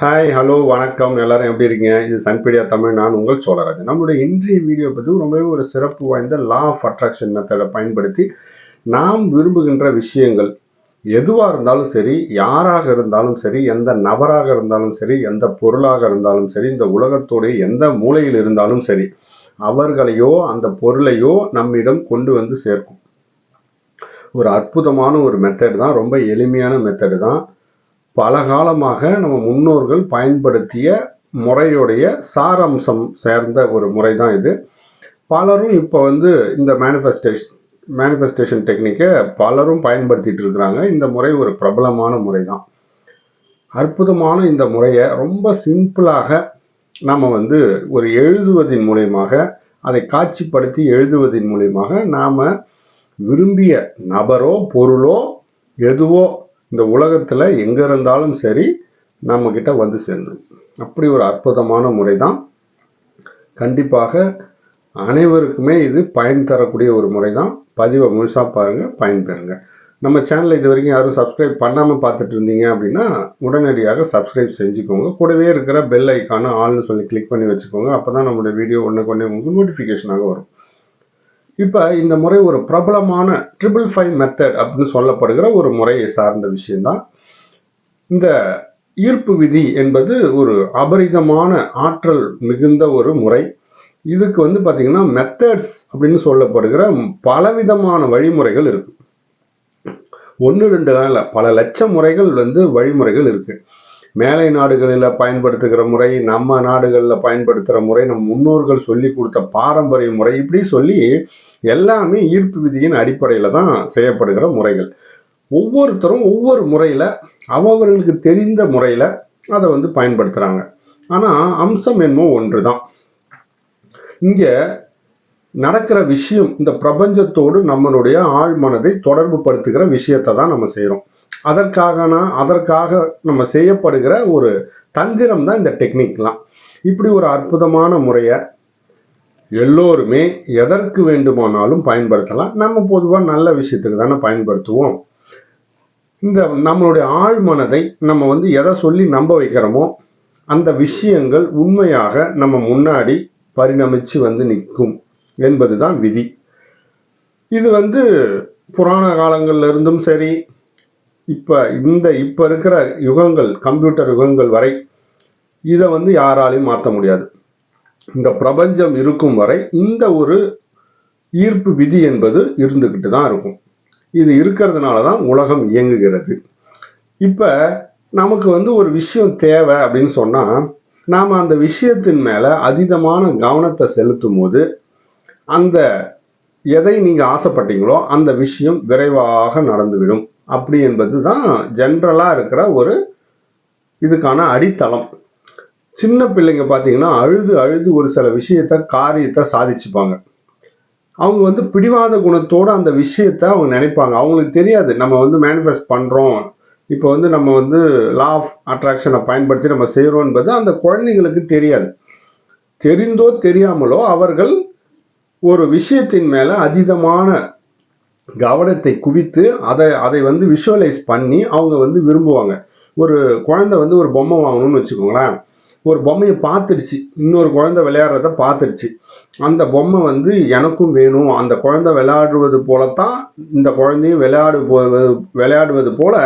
Hi hello வணக்கம். எல்லாரும் எப்படி இருக்கீங்க? இது சன்பீடியா தமிழ். நான் உங்கள் சோழராஜன். நம்மளுடைய இன்றைய வீடியோ பற்றி ரொம்பவே ஒரு சிறப்பு வாய்ந்த லா ஆஃப் அட்ராக்ஷன் மெத்தடை பயன்படுத்தி நாம் விரும்புகின்ற விஷயங்கள் எதுவாக இருந்தாலும் சரி யாராக இருந்தாலும் சரி எந்த நபராக இருந்தாலும் சரி எந்த பொருளாக இருந்தாலும் சரி இந்த உலகத்தோடைய எந்த மூலையில் இருந்தாலும் சரி அவர்களையோ அந்த பொருளையோ நம்மிடம் கொண்டு வந்து சேர்க்கும். ஒரு அற்புதமான ஒரு மெத்தட் தான். ரொம்ப எளிமையான மெத்தடு தான். பல காலமாக நம்ம முன்னோர்கள் பயன்படுத்திய முறையுடைய சாரம்சம் சேர்ந்த ஒரு முறை தான் இது. பலரும் இப்போ வந்து இந்த மேனிஃபெஸ்டேஷன் மேனிஃபெஸ்டேஷன் டெக்னிக்கை பலரும் பயன்படுத்திட்டு இருக்கிறாங்க. இந்த முறை ஒரு பிரபலமான முறை தான் அற்புதமான இந்த முறையை ரொம்ப சிம்பிளாக நம்ம வந்து ஒரு எழுதுவதின் மூலயமாக அதை காட்சிப்படுத்தி எழுதுவதின் மூலயமாக நாம் விரும்பிய நபரோ பொருளோ எதுவோ இந்த உலகத்தில் எங்கே இருந்தாலும் சரி நம்மக்கிட்ட வந்து சேரணும். அப்படி ஒரு அற்புதமான முறை தான் கண்டிப்பாக அனைவருக்குமே இது பயன் தரக்கூடிய ஒரு முறை தான் பதிவை முழுசாக பாருங்கள் பயன்பெறுங்க நம்ம சேனலை இது வரைக்கும் யாரும் சப்ஸ்கிரைப் பண்ணாமல் பார்த்துட்டு இருந்தீங்க அப்படின்னா உடனடியாக சப்ஸ்கிரைப் செஞ்சுக்கோங்க. கூடவே இருக்கிற பெல் ஐக்கான ஆல்னு சொல்லி கிளிக் பண்ணி வச்சுக்கோங்க. அப்போ தான் நம்மளுடைய வீடியோ ஒன்று கொண்டே உங்களுக்கு நோட்டிஃபிகேஷனாக வரும். இப்போ இந்த முறை ஒரு பிரபலமான ட்ரிபிள் ஃபைவ் மெத்தட் அப்படின்னு சொல்லப்படுகிற ஒரு முறையை சார்ந்த விஷயம்தான். இந்த ஈர்ப்பு விதி என்பது ஒரு அபரிதமான ஆற்றல் மிகுந்த ஒரு முறை. இதுக்கு வந்து பார்த்தீங்கன்னா மெத்தட்ஸ் அப்படின்னு சொல்லப்படுகிற பலவிதமான வழிமுறைகள் இருக்கு. ஒன்று ரெண்டு நாளில் பல லட்சம் முறைகள் வந்து வழிமுறைகள் இருக்கு. மேலை நாடுகளில் பயன்படுத்துகிற முறை நம்ம நாடுகளில் பயன்படுத்துகிற முறை நம் முன்னோர்கள் சொல்லி கொடுத்த பாரம்பரிய முறை இப்படி சொல்லி எல்லாமே ஈர்ப்பு விதியின் அடிப்படையில் தான் செய்யப்படுகிற முறைகள். ஒவ்வொருத்தரும் ஒவ்வொரு முறையில் அவர்களுக்கு தெரிந்த முறையில் அதை வந்து பயன்படுத்துகிறாங்க ஆனால் அம்சம் என்னமோ ஒன்று தான் இங்கே நடக்கிற விஷயம் இந்த பிரபஞ்சத்தோடு நம்மளுடைய ஆழ் மனதை தொடர்பு படுத்துகிற விஷயத்தை தான் நம்ம செய்கிறோம் அதற்காகனா அதற்காக நம்ம செய்யப்படுகிற ஒரு தந்திரம் தான் இந்த டெக்னிக்லாம். இப்படி ஒரு அற்புதமான முறையை எல்லோருமே எதற்கு வேண்டுமானாலும் பயன்படுத்தலாம். நம்ம பொதுவாக நல்ல விஷயத்துக்கு தானே பயன்படுத்துவோம். இந்த நம்மளுடைய ஆழ்மனதை நம்ம வந்து எதை சொல்லி நம்ப வைக்கிறோமோ அந்த விஷயங்கள் உண்மையாக நம்ம முன்னாடி பரிணமிச்சு வந்து நிற்கும் என்பது தான் விதி. இது வந்து புராண காலங்கள்ல இருந்தும் சரி இப்போ இந்த இப்போ இருக்கிற யுகங்கள் கம்ப்யூட்டர் யுகங்கள் வரை இதை வந்து யாராலையும் மாற்ற முடியாது. இந்த பிரபஞ்சம் இருக்கும் வரை இந்த ஒரு ஈர்ப்பு விதி என்பது இருந்துக்கிட்டு தான் இருக்கும். இது இருக்கிறதுனால தான் உலகம் இயங்குகிறது. இப்போ நமக்கு வந்து ஒரு விஷயம் தேவை அப்படின்னு சொன்னால் நாம் அந்த விஷயத்தின் மேலே அதீதமான கவனத்தை செலுத்தும் போது அந்த எதை நீங்கள் ஆசைப்பட்டீங்களோ அந்த விஷயம் விரைவாக நடந்துவிடும். அப்படி என்பது தான் ஜென்ரலாக இருக்கிற ஒரு இதுக்கான அடித்தளம். சின்ன பிள்ளைங்க பார்த்தீங்கன்னா அழுது அழுது ஒரு சில விஷயத்த காரியத்தை சாதிச்சுப்பாங்க. அவங்க வந்து பிடிவாத குணத்தோட அந்த விஷயத்த அவங்க நினைப்பாங்க. அவங்களுக்கு தெரியாது. நம்ம வந்து மேனிஃபெஸ்ட் பண்ணுறோம் இப்போ வந்து நம்ம வந்து லா ஆஃப் அட்ராக்ஷனை பயன்படுத்தி நம்ம செய்கிறோம் என்பது அந்த குழந்தைங்களுக்கு தெரியாது. தெரிந்தோ தெரியாமலோ அவர்கள் ஒரு விஷயத்தின் மேலே அதீதமான கவனத்தை குவித்து அதை அதை வந்து விஷுவலைஸ் பண்ணி அவங்க வந்து விரும்புவாங்க. ஒரு குழந்தை வந்து ஒரு பொம்மை வாங்கணும்னு வச்சுக்கோங்களேன். ஒரு பொம்மையை பார்த்துடுச்சு. இன்னொரு குழந்தை விளையாடுறத பார்த்துடுச்சு. அந்த பொம்மை வந்து எனக்கும் வேணும். அந்த குழந்தை விளையாடுவது போலத்தான் இந்த குழந்தையும் விளையாடு விளையாடுவது போல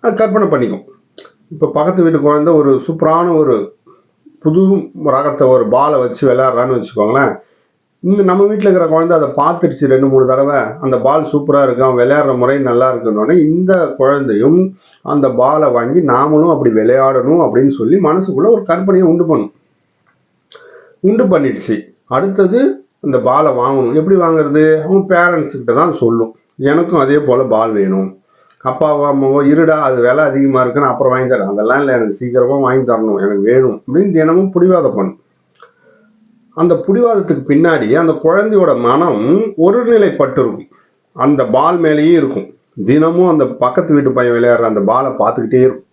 கற்பனை பண்ணிக்கும். இப்போ பக்கத்து வீட்டு குழந்தை ஒரு சூப்பரான ஒரு புது ரகத்தை ஒரு பாலை வச்சு விளையாடுறான்னு வச்சுக்கோங்களேன். இந்த நம்ம வீட்டில் இருக்கிற குழந்தை அதை பார்த்துருச்சு ரெண்டு மூணு தடவை. அந்த பால் சூப்பராக இருக்கும் அவன் விளையாடுற முறை நல்லா இருக்குன்னொடனே இந்த குழந்தையும் அந்த பாலை வாங்கி நாமளும் அப்படி விளையாடணும் அப்படின்னு சொல்லி மனசுக்குள்ள ஒரு கற்பனையை உண்டு பண்ணும். உண்டு பண்ணிடுச்சு. அடுத்தது இந்த பாலை வாங்கணும். எப்படி வாங்குறது? அவன் பேரண்ட்ஸ்கிட்ட தான் சொல்லும். எனக்கும் அதே போல் பால் வேணும். அப்பாவோ அம்மாவோ இருடா அது விலை அதிகமாக இருக்குன்னு அப்புறம் வாங்கி தரேன். அதெல்லாம் இல்லை எனக்கு சீக்கிரமாக வாங்கி தரணும். எனக்கு வேணும். அப்படின்னு தினமும் பிடிவாதம் பண்ணும். அந்த பிடிவாதத்துக்கு பின்னாடி அந்த குழந்தையோட மனம் ஒரு நிலைப்பட்டிருக்கும் அந்த பால் மேலேயே இருக்கும். தினமும் அந்த பக்கத்து வீட்டு பையன் விளையாடுற அந்த பாலை பார்த்துக்கிட்டே இருக்கும்.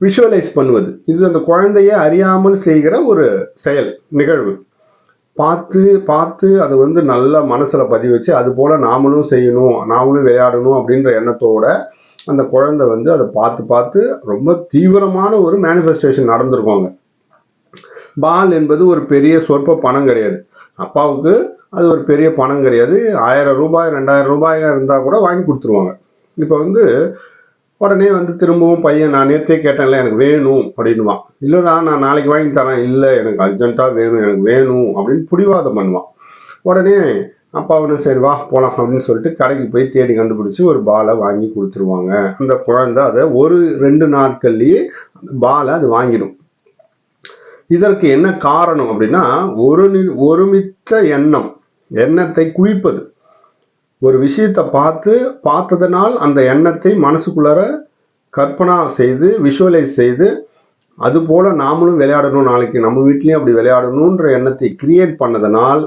விஷுவலைஸ் பண்ணுவது. இது அந்த குழந்தைய அறியாமல் செய்கிற ஒரு செயல் நிகழ்வு. பார்த்து பார்த்து அது வந்து நல்ல மனசில் பதிவு வச்சு அது போல் நாமளும் செய்யணும் நாமளும் விளையாடணும் அப்படின்ற எண்ணத்தோட அந்த குழந்தை வந்து அதை பார்த்து பார்த்து ரொம்ப தீவிரமான ஒரு மேனிஃபெஸ்டேஷன் நடந்திருக்கும் பால் என்பது ஒரு பெரிய சொற்ப பணம் கிடையாது. அப்பாவுக்கு அது ஒரு பெரிய பணம் கிடையாது. ஆயிரம் ரூபாய் ரெண்டாயிரம் ரூபாயாக இருந்தால் கூட வாங்கி கொடுத்துருவாங்க. இப்போ வந்து உடனே வந்து திரும்பவும் பையன் நான் நேற்றே கேட்டேன்ல எனக்கு வேணும் அப்படின்னுவான். இல்லைடா நான் நாளைக்கு வாங்கி தரேன். இல்லை எனக்கு அர்ஜென்ட்டாக வேணும் எனக்கு வேணும் அப்படின்னு பிடிவாதம் பண்ணுவான். உடனே அப்பா சரி வா போகலாம் அப்படின்னு சொல்லிட்டு கடைக்கு போய் தேடி கண்டுபிடிச்சி ஒரு பாலை வாங்கி கொடுத்துருவாங்க. அந்த குழந்தை அதை ஒரு ரெண்டு நாட்கள்லேயே அந்த பாலை அது வாங்கிடும். இதற்கு என்ன காரணம் அப்படின்னா ஒரு ஒருமித்த எண்ணம் எண்ணத்தை குவிப்பது. ஒரு விஷயத்தை பார்த்து பார்த்ததனால் அந்த எண்ணத்தை மனசுக்குள்ளார கற்பனா செய்து விஷுவலைஸ் செய்து அது போல நாமளும் விளையாடணும் நாளைக்கு. நம்ம வீட்லேயும் அப்படி விளையாடணுன்ற எண்ணத்தை கிரியேட் பண்ணதனால்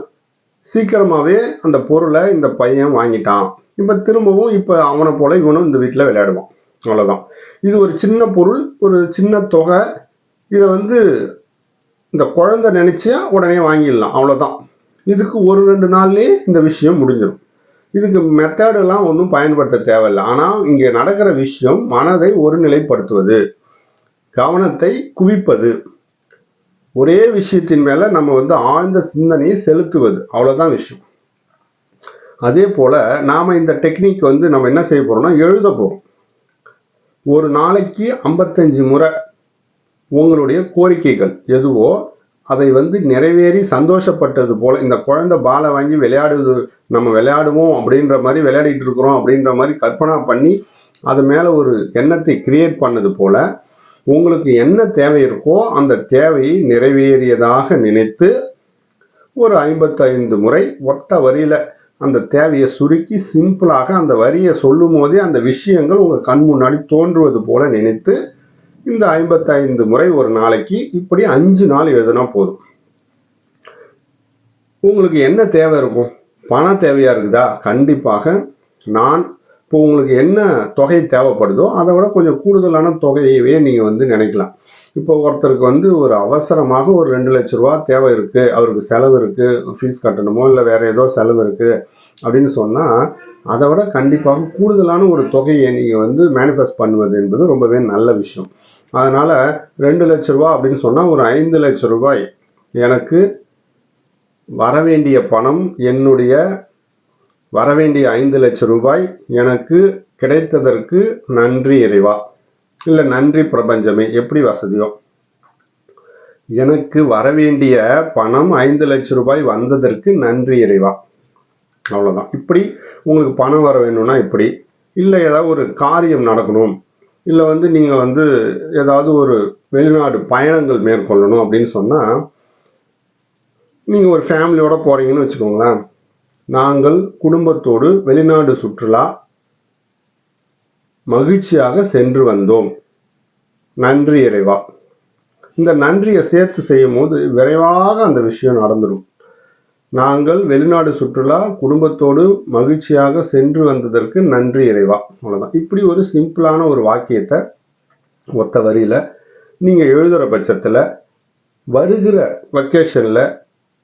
சீக்கிரமாகவே அந்த பொருளை இந்த பையன் வாங்கிட்டான். இப்போ திரும்பவும் இப்போ அவனை போல இவனும் இந்த வீட்டில் விளையாடுவான். அவ்வளோதான் இது ஒரு சின்ன பொருள் ஒரு சின்ன தொகை. இதை வந்து இந்த குழந்தை நினைச்சா உடனே வாங்கிடலாம். அவ்வளோதான் இதுக்கு ஒரு ரெண்டு நாள்லயே இந்த விஷயம் முடிஞ்சிடும். இதுக்கு மெத்தடெல்லாம் ஒன்றும் பயன்படுத்த தேவையில்லை. ஆனால் இங்கே நடக்கிற விஷயம் மனதை ஒருநிலைப்படுத்துவது கவனத்தை குவிப்பது. ஒரே விஷயத்தின் மேல நம்ம வந்து ஆழ்ந்த சிந்தனையை செலுத்துவது. அவ்வளோதான் விஷயம். அதே போல நாம இந்த டெக்னிக் வந்து நம்ம என்ன செய்ய போறோம்னா எழுத போறோம். ஒரு நாளைக்கு ஐம்பத்தஞ்சு முறை உங்களுடைய கோரிக்கைகள் எதுவோ அதை வந்து நிறைவேறி சந்தோஷப்பட்டது போல இந்த குழந்தை பாலை வாங்கி விளையாடுவது நம்ம விளையாடுவோம் அப்படின்ற மாதிரி விளையாடிட்டு இருக்கிறோம் அப்படின்ற மாதிரி கற்பனா பண்ணி அது மேலே ஒரு எண்ணத்தை கிரியேட் பண்ணது போல உங்களுக்கு என்ன தேவை இருக்கோ அந்த தேவையை நிறைவேறியதாக நினைத்து ஒரு ஐம்பத்தைந்து முறை ஒட்ட வரியில அந்த தேவையை சுருக்கி சிம்பிளாக அந்த வரியை சொல்லும் போதே அந்த விஷயங்கள் உங்கள் கண் முன்னாடி தோன்றுவது போல நினைத்து இந்த ஐம்பத்தைந்து முறை ஒரு நாளைக்கு இப்படி அஞ்சு நாள் எழுதுனா போதும். உங்களுக்கு என்ன தேவை இருக்கும்? பண தேவையா இருக்குதா? கண்டிப்பாக நான் இப்போ உங்களுக்கு என்ன தொகை தேவைப்படுதோ அதை விட கொஞ்சம் கூடுதலான தொகையவே நீங்க வந்து நினைக்கலாம். இப்போ ஒருத்தருக்கு வந்து ஒரு அவசரமாக ஒரு ரெண்டு லட்ச ரூபா தேவை இருக்கு. அவருக்கு செலவு இருக்கு. ஃபீஸ் கட்டணுமோ இல்லை வேற ஏதோ செலவு இருக்கு அப்படின்னு சொன்னா அதை விட கண்டிப்பாக கூடுதலான ஒரு தொகையை நீங்க வந்து மேனிஃபெஸ்ட் பண்ணுவது என்பது ரொம்பவே நல்ல விஷயம். அதனால் ரெண்டு லட்ச ரூபா அப்படின்னு சொன்னால் ஒரு ஐந்து லட்ச ரூபாய். எனக்கு வரவேண்டிய பணம் என்னுடைய வரவேண்டிய ஐந்து லட்சம் ரூபாய் எனக்கு கிடைத்ததற்கு நன்றி இறைவா. இல்லை நன்றி பிரபஞ்சமே எப்படி வசதியோ. எனக்கு வரவேண்டிய பணம் ஐந்து லட்சம் ரூபாய் வந்ததற்கு நன்றி இறைவா. அவ்வளோதான் இப்படி உங்களுக்கு பணம் வர வேணும்னா இப்படி. இல்லை ஏதாவது ஒரு காரியம் நடக்கணும். இல்லை வந்து நீங்கள் வந்து ஏதாவது ஒரு வெளிநாடு பயணங்கள் மேற்கொள்ளணும் அப்படின்னு சொன்னால் நீங்கள் ஒரு ஃபேமிலியோட போகிறீங்கன்னு வச்சுக்கோங்களேன். நாங்கள் குடும்பத்தோடு வெளிநாடு சுற்றுலா மகிழ்ச்சியாக சென்று வந்தோம். நன்றி இறைவா. இந்த நன்றியை சேர்த்து செய்யும் போது விரைவாக அந்த விஷயம் நடந்துடும் நாங்கள் வெளிநாடு சுற்றுலா குடும்பத்தோடு மகிழ்ச்சியாக சென்று வந்ததற்கு நன்றி இறைவா. அவ்வளோதான் இப்படி ஒரு சிம்பிளான ஒரு வாக்கியத்தை ஒத்த வரியில் நீங்கள் எழுதுகிற பட்சத்தில் வருகிற வெக்கேஷனில்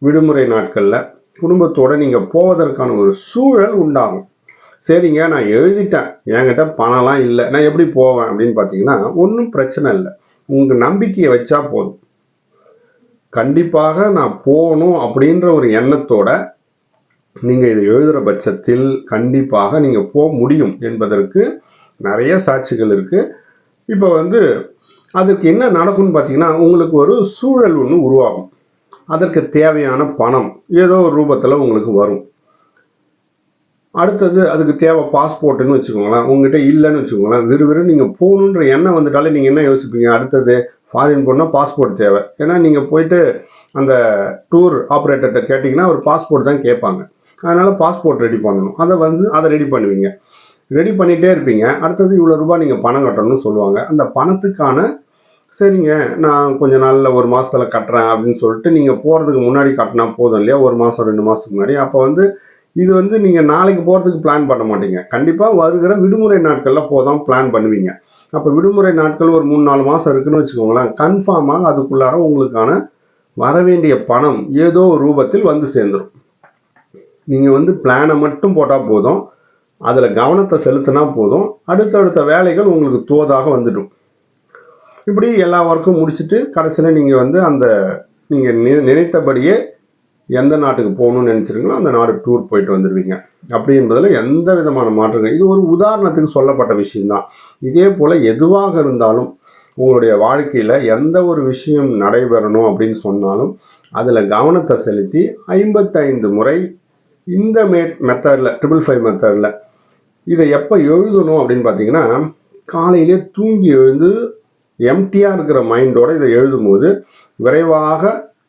விடுமுறை நாட்களில் குடும்பத்தோடு நீங்கள் போவதற்கான ஒரு சூழல் உண்டாகும். சரிங்க நான் எழுதிட்டேன். என்கிட்ட பணம்லாம் இல்லை. நான் எப்படி போவேன் அப்படின்னு பார்த்தீங்கன்னா ஒன்றும் பிரச்சனை இல்லை. உங்கள் நம்பிக்கையை வச்சா போதும். கண்டிப்பாக நான் போகணும் அப்படின்ற ஒரு எண்ணத்தோட நீங்கள் இதை எழுதுகிற பட்சத்தில் கண்டிப்பாக நீங்கள் போக முடியும் என்பதற்கு நிறைய சாட்சிகள் இருக்குது இப்போ வந்து அதுக்கு என்ன நடக்கும்னு பார்த்தீங்கன்னா உங்களுக்கு ஒரு சூழல் ஒன்று உருவாகும். அதற்கு தேவையான பணம் ஏதோ ஒரு ரூபத்தில் உங்களுக்கு வரும். அடுத்தது அதுக்கு தேவை பாஸ்போர்ட்டுன்னு வச்சுக்கோங்களேன். உங்ககிட்ட இல்லைன்னு வச்சுக்கோங்களேன். விறுவிறு நீங்கள் போகணுன்ற எண்ணம் வந்துட்டாலே நீங்கள் என்ன யோசிப்பீங்க? அடுத்தது ஃபாரின் போனால் பாஸ்போர்ட் தேவை. ஏன்னா நீங்கள் போயிட்டு அந்த டூர் ஆப்ரேட்டர்கிட்ட கேட்டிங்கன்னா ஒரு பாஸ்போர்ட் தான் கேட்பாங்க. அதனால் பாஸ்போர்ட் ரெடி பண்ணணும். அதை வந்து அதை ரெடி பண்ணுவீங்க. ரெடி பண்ணிகிட்டே இருப்பீங்க. அடுத்தது இவ்வளோ ரூபாய் நீங்கள் பணம் கட்டணும்னு சொல்லுவாங்க. அந்த பணத்துக்கான சரிங்க நான் கொஞ்ச நாளில் ஒரு மாதத்தில் கட்டுறேன் அப்படின்னு சொல்லிட்டு நீங்கள் போகிறதுக்கு முன்னாடி கட்டினா போதும் இல்லையா? ஒரு மாதம் ரெண்டு மாதத்துக்கு முன்னாடி. அப்போ வந்து இது வந்து நீங்கள் நாளைக்கு போகிறதுக்கு பிளான் பண்ண மாட்டீங்க. கண்டிப்பாக வருகிற விடுமுறை நாட்களில் போதான் பிளான் பண்ணுவீங்க. அப்போ விடுமுறை நாட்கள் ஒரு மூணு நாலு மாதம் இருக்குன்னு வச்சுக்கோங்களேன். கன்ஃபார்மாக அதுக்குள்ளார உங்களுக்கான வரவேண்டிய பணம் ஏதோ ரூபத்தில் வந்து சேர்ந்துடும் நீங்கள் வந்து பிளானை மட்டும் போட்டால் போதும். அதில் கவனத்தை செலுத்தினா போதும். அடுத்தடுத்த வேலைகள் உங்களுக்கு தோதாக வந்துடும். இப்படி எல்லா ஒர்க்கும் முடிச்சுட்டு கடைசியில் நீங்கள் வந்து அந்த நீங்கள் நினைத்தபடியே எந்த நாட்டுக்கு போகணும்னு நினச்சிருங்களோ அந்த நாடு டூர் போயிட்டு வந்துடுவீங்க அப்படி என்பதில் எந்த விதமான மாற்றங்கள்? இது ஒரு உதாரணத்துக்கு சொல்லப்பட்ட விஷயம்தான். இதே போல் எதுவாக இருந்தாலும் உங்களுடைய வாழ்க்கையில் எந்த ஒரு விஷயம் நடைபெறணும் அப்படின்னு சொன்னாலும் அதில் கவனத்தை செலுத்தி ஐம்பத்தைந்து முறை இந்த மே மெத்தடில் ட்ரிபிள் ஃபைவ் மெத்தடில் இதை எப்போ எழுதணும் அப்படின்னு பார்த்தீங்கன்னா காலையிலே தூங்கி எழுந்து எம்டியாக இருக்கிற மைண்டோட இதை எழுதும்போது விரைவாக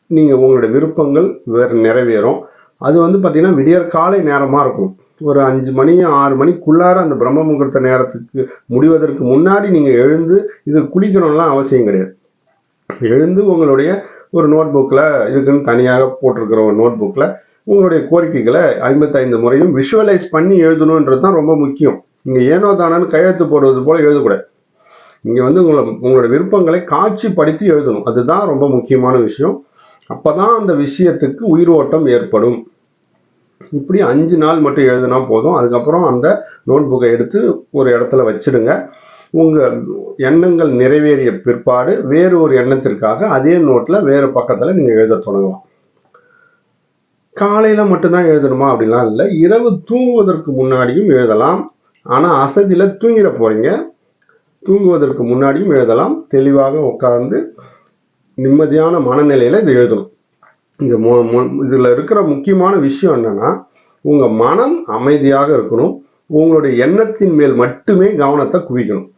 நீங்கள் உங்களுடைய விருப்பங்கள் வேறு நிறைவேறும். அது வந்து பார்த்திங்கன்னா விடியற் காலை நேரமாக இருக்கும். ஒரு அஞ்சு மணி ஆறு மணிக்குள்ளார அந்த பிரம்ம முகூர்த்த நேரத்துக்கு முடிவதற்கு முன்னாடி நீங்கள் எழுந்து இது குளிக்கணும்லாம் அவசியம் கிடையாது. எழுந்து உங்களுடைய ஒரு நோட் புக்கில் இதுக்குன்னு தனியாக போட்டிருக்கிற ஒரு நோட் புக்கில் உங்களுடைய கோரிக்கைகளை ஐம்பத்தைந்து முறையும் விஷுவலைஸ் பண்ணி எழுதணுன்றது தான் ரொம்ப முக்கியம். இங்கே ஏனோ தானன்னு கையெழுத்து போடுவது போல் எழுதக்கூடாது. இங்கே வந்து உங்களை உங்களோட விருப்பங்களை காட்சிப்படுத்தி எழுதணும். அதுதான் ரொம்ப முக்கியமான விஷயம். அப்போ தான் அந்த விஷயத்துக்கு உயிரோட்டம் ஏற்படும். இப்படி அஞ்சு நாள் மட்டும் எழுதினா போதும். அதுக்கப்புறம் அந்த நோட் புக்கை எடுத்து ஒரு இடத்துல வச்சிடுங்க. உங்கள் எண்ணங்கள் நிறைவேறிய பிற்பாடு வேறு ஒரு எண்ணத்திற்காக அதே நோட்டில் வேறு பக்கத்தில் நீங்கள் எழுத தொடங்கலாம். காலையில் மட்டும்தான் எழுதணுமா அப்படிலாம் இல்லை. இரவு தூங்குவதற்கு முன்னாடியும் எழுதலாம். ஆனால் அசதியில் தூங்கிட போகிறீங்க தூங்குவதற்கு முன்னாடியும் எழுதலாம். தெளிவாக உட்கார்ந்து நிம்மதியான மனநிலையில் இதை எழுதணும். இந்த மு- இதில் இருக்கிற முக்கியமான விஷயம் என்னன்னா உங்கள் மனம் அமைதியாக இருக்கணும். உங்களுடைய எண்ணத்தின் மேல் மட்டுமே கவனத்தை குவிக்கணும்.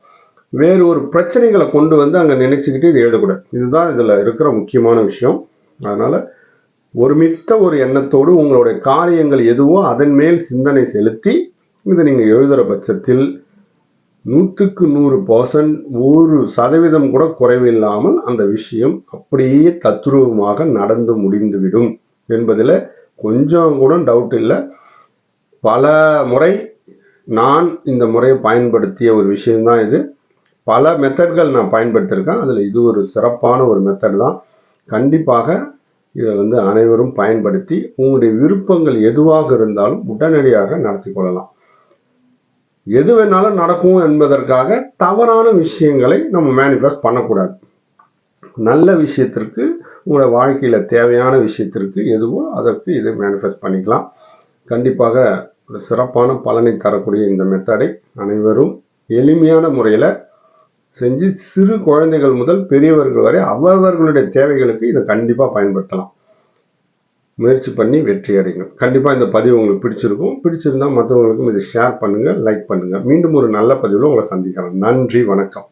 வேறு ஒரு பிரச்சனைகளை கொண்டு வந்து அங்கே நினச்சிக்கிட்டு இதை எழுதக்கூடாது. இதுதான் இதில் இருக்கிற முக்கியமான விஷயம். அதனால் ஒருமித்த ஒரு எண்ணத்தோடு உங்களுடைய காரியங்கள் எதுவோ அதன் மேல் சிந்தனை செலுத்தி இதை நீங்கள் எழுதுகிற பட்சத்தில் நூற்றுக்கு நூறு பர்சன்ட் ஒரு சதவீதம் கூட குறைவில்லாமல் அந்த விஷயம் அப்படியே தத்ரூபமாக நடந்து முடிந்துவிடும் என்பதில் கொஞ்சம் கூட டவுட் இல்லை. பல முறை நான் இந்த முறையை பயன்படுத்திய ஒரு விஷயம்தான் இது. பல மெத்தட்கள் நான் பயன்படுத்தியிருக்கேன் அதில் இது ஒரு சிறப்பான ஒரு மெத்தட் தான். கண்டிப்பாக இதை வந்து அனைவரும் பயன்படுத்தி உங்களுடைய விருப்பங்கள் எதுவாக இருந்தாலும் உடனடியாக நடத்தி கொள்ளலாம். எது வேணாலும் நடக்கும் என்பதற்காக தவறான விஷயங்களை நம்ம மேனிஃபெஸ்ட் பண்ணக்கூடாது. நல்ல விஷயத்திற்கு உங்களோட வாழ்க்கையில் தேவையான விஷயத்திற்கு எதுவோ அதற்கு இதை மேனிஃபெஸ்ட் பண்ணிக்கலாம். கண்டிப்பாக ஒரு சிறப்பான பலனை தரக்கூடிய இந்த மெத்தடை அனைவரும் எளிமையான முறையில் செஞ்சு சிறு குழந்தைகள் முதல் பெரியவர்கள் வரை அவரவர்களுடைய தேவைகளுக்கு இதை கண்டிப்பாக பயன்படுத்தலாம். முயற்சி பண்ணி வெற்றி அடைங்க கண்டிப்பாக இந்த பதிவு உங்களுக்கு பிடிச்சிருக்கும். பிடிச்சிருந்தால் மற்றவங்களுக்கும் இதை ஷேர் பண்ணுங்கள் லைக் பண்ணுங்கள் மீண்டும் ஒரு நல்ல பதிவில் உங்களை சந்திக்கிறேன். நன்றி வணக்கம்.